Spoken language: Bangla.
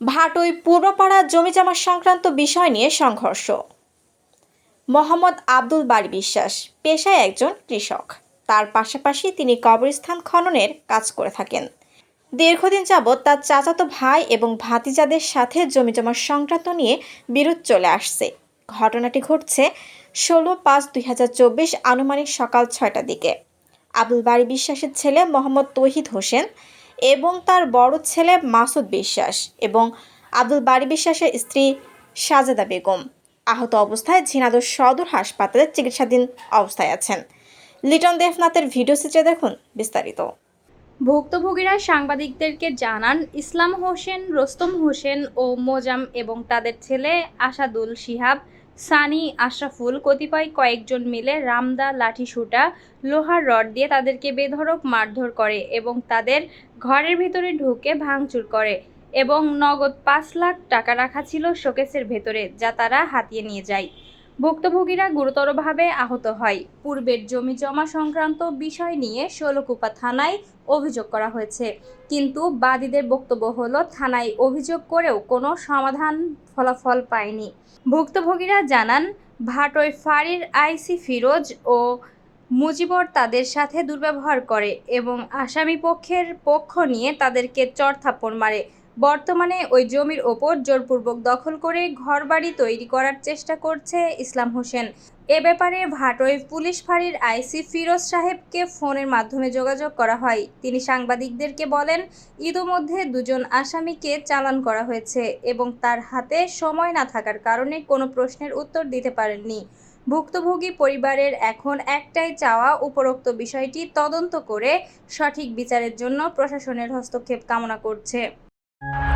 ভাটই পূর্বপাড়া জমিজমা সংক্রান্ত বিষয় নিয়ে সংঘর্ষ। মোহাম্মদ আব্দুল বাড়ি বিশ্বাস পেশায় একজন কৃষক। তার পাশাপাশি তিনি কবরস্থান খননের কাজ করে থাকেন। দীর্ঘদিন যাবৎ তার চাচাতো ভাই এবং ভাতিজাদের সাথে জমিজমা সংক্রান্ত নিয়ে বিরোধ চলে আসছে। ঘটনাটি ঘটছে ষোলো পাঁচ দুই হাজার চব্বিশ আনুমানিক সকাল ছয়টার দিকে। আব্দুল বাড়ি বিশ্বাসের ছেলে মোহাম্মদ তৌহিদ হোসেন এবং তার বড় ছেলে মাসুদ বিশ্বাস এবং আব্দুল বাড়ি বিশ্বাসের স্ত্রী সাজেদা বেগম। আহত অবস্থায় ঝিনাদুর সদর হাসপাতালে চিকিৎসাধীন অবস্থায় আছেন। লিটন দেবনাথের ভিডিও চিত্রে দেখুন বিস্তারিত। ভুক্তভোগীরা সাংবাদিকদেরকে জানান, ইসলাম হোসেন, রোস্তম হোসেন ও মোজাম এবং তাদের ছেলে আসাদুল শিহাব সানি, আশরাফুল কতিপয় কয়েকজন মিলে রামদা লাঠিসুটা, লোহার রড দিয়ে তাদেরকে বেধরক মারধর করে এবং তাদের ঘরের ভিতরে ঢুকে ভাঙচুর করে এবং নগদ পাঁচ লাখ টাকা রাখা ছিল শোকেসের ভেতরে, যা তারা হাতিয়ে নিয়ে যায়। ভুক্তভোগীরা গুরুতরভাবে আহত হয়। পূর্বের জমি জমা সংক্রান্ত বিষয় নিয়ে ষোলকুপা থানায় অভিযোগ করা হয়েছে। কিন্তু বাদীদের বক্তব্য হলো, থানায় অভিযোগ করেও কোনো সমাধান ফলাফল পায়নি। ভুক্তভোগীরা জানান, ভাটই ফাঁড়ির আইসি ফিরোজ ও মুজিবর তাদের সাথে দুর্ব্যবহার করে এবং আসামি পক্ষের পক্ষ নিয়ে তাদেরকে চড়থাপ্পড় মারে। বর্তমানে ওই জমির ওপর জোরপূর্বক দখল করে ঘরবাড়ি তৈরি করার চেষ্টা করছে ইসলাম হোসেন। এ ব্যাপারে ভাটই পুলিশ ফাঁড়ির আইসি ফিরোজ সাহেবকে ফোনের মাধ্যমে যোগাযোগ করা হয়। তিনি সাংবাদিকদেরকে বলেন, ইতোমধ্যে দুজন আসামিকে চালান করা হয়েছে এবং তার হাতে সময় না থাকার কারণে কোনো প্রশ্নের উত্তর দিতে পারেননি। ভুক্তভোগী পরিবারের এখন একটাই চাওয়া, উপরোক্ত বিষয়টি তদন্ত করে সঠিক বিচারের জন্য প্রশাসনের হস্তক্ষেপ কামনা করছে। you.